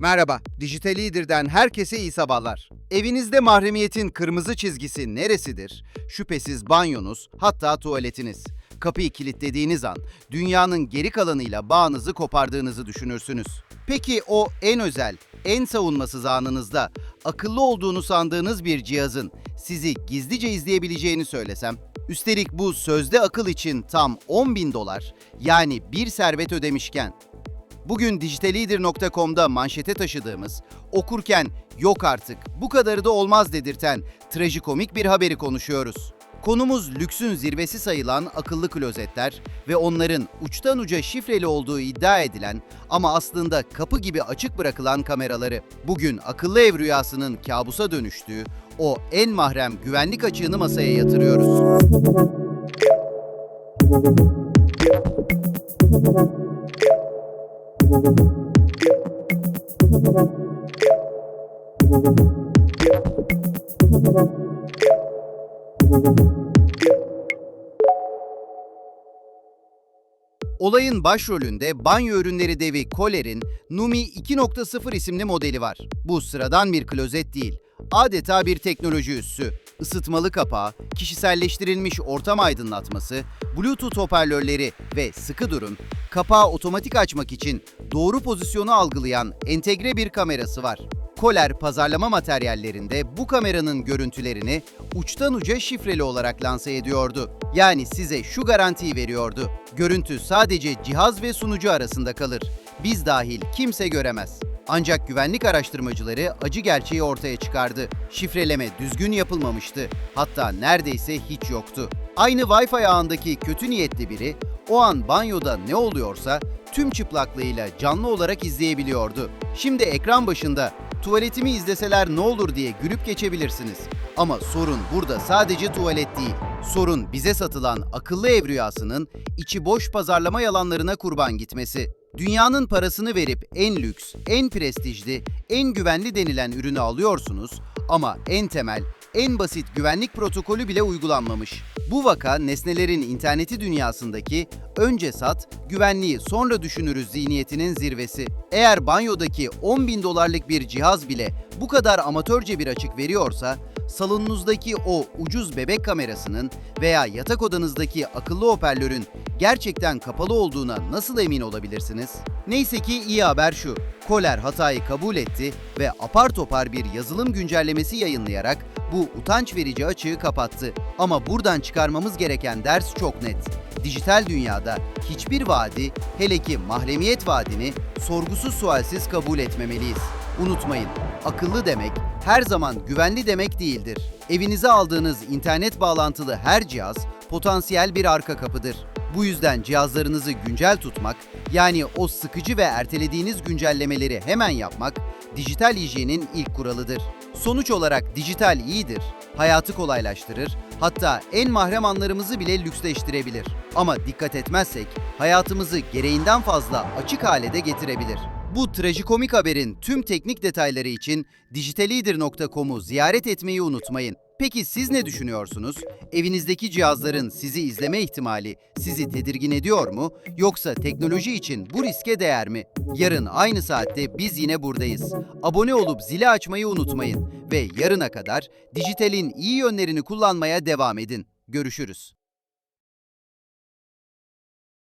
Merhaba, Dijital Leader'den herkese iyi sabahlar. Evinizde mahremiyetin kırmızı çizgisi neresidir? Şüphesiz banyonuz, hatta tuvaletiniz. Kapıyı kilitlediğiniz an, dünyanın geri kalanıyla bağınızı kopardığınızı düşünürsünüz. Peki o en özel, en savunmasız anınızda akıllı olduğunu sandığınız bir cihazın sizi gizlice izleyebileceğini söylesem? Üstelik bu sözde akıl için tam 10 bin dolar, yani bir servet ödemişken Bugün dijitalleader.com'da manşete taşıdığımız, okurken yok artık bu kadarı da olmaz dedirten trajikomik bir haberi konuşuyoruz. Konumuz lüksün zirvesi sayılan akıllı klozetler ve onların uçtan uca şifreli olduğu iddia edilen ama aslında kapı gibi açık bırakılan kameraları. Bugün akıllı ev rüyasının kabusa dönüştüğü o en mahrem güvenlik açığını masaya yatırıyoruz. Olayın başrolünde banyo ürünleri devi Kohler'in Numi 2.0 isimli modeli var. Bu sıradan bir klozet değil, adeta bir teknoloji üssü. Isıtmalı kapağı, kişiselleştirilmiş ortam aydınlatması, Bluetooth hoparlörleri ve sıkı durun, kapağı otomatik açmak için doğru pozisyonu algılayan entegre bir kamerası var. Kohler pazarlama materyallerinde bu kameranın görüntülerini uçtan uca şifreli olarak lanse ediyordu. Yani size şu garantiyi veriyordu. Görüntü sadece cihaz ve sunucu arasında kalır. Biz dahil kimse göremez. Ancak güvenlik araştırmacıları acı gerçeği ortaya çıkardı. Şifreleme düzgün yapılmamıştı. Hatta neredeyse hiç yoktu. Aynı Wi-Fi ağındaki kötü niyetli biri o an banyoda ne oluyorsa tüm çıplaklığıyla canlı olarak izleyebiliyordu. Şimdi ekran başında tuvaletimi izleseler ne olur diye gülüp geçebilirsiniz. Ama sorun burada sadece tuvalet değil. Sorun bize satılan akıllı ev rüyasının içi boş pazarlama yalanlarına kurban gitmesi. Dünyanın parasını verip en lüks, en prestijli, en güvenli denilen ürünü alıyorsunuz ama en temel, en basit güvenlik protokolü bile uygulanmamış. Bu vaka nesnelerin interneti dünyasındaki önce sat, güvenliği sonra düşünürüz zihniyetinin zirvesi. Eğer banyodaki 10 bin dolarlık bir cihaz bile bu kadar amatörce bir açık veriyorsa, salonunuzdaki o ucuz bebek kamerasının veya yatak odanızdaki akıllı hoparlörün gerçekten kapalı olduğuna nasıl emin olabilirsiniz? Neyse ki iyi haber şu. Kohler hatayı kabul etti ve apar topar bir yazılım güncellemesi yayınlayarak bu utanç verici açığı kapattı. Ama buradan çıkarmamız gereken ders çok net. Dijital dünyada hiçbir vaadi, hele ki mahremiyet vaadini sorgusuz sualsiz kabul etmemeliyiz. Unutmayın, akıllı demek her zaman güvenli demek değildir. Evinize aldığınız internet bağlantılı her cihaz potansiyel bir arka kapıdır. Bu yüzden cihazlarınızı güncel tutmak, yani o sıkıcı ve ertelediğiniz güncellemeleri hemen yapmak, dijital hijyenin ilk kuralıdır. Sonuç olarak dijital iyidir, hayatı kolaylaştırır, hatta en mahrem anlarımızı bile lüksleştirebilir. Ama dikkat etmezsek hayatımızı gereğinden fazla açık hale de getirebilir. Bu trajikomik haberin tüm teknik detayları için dijitalleader.com'u ziyaret etmeyi unutmayın. Peki siz ne düşünüyorsunuz? Evinizdeki cihazların sizi izleme ihtimali sizi tedirgin ediyor mu? Yoksa teknoloji için bu riske değer mi? Yarın aynı saatte biz yine buradayız. Abone olup zili açmayı unutmayın ve yarına kadar dijitalin iyi yönlerini kullanmaya devam edin. Görüşürüz.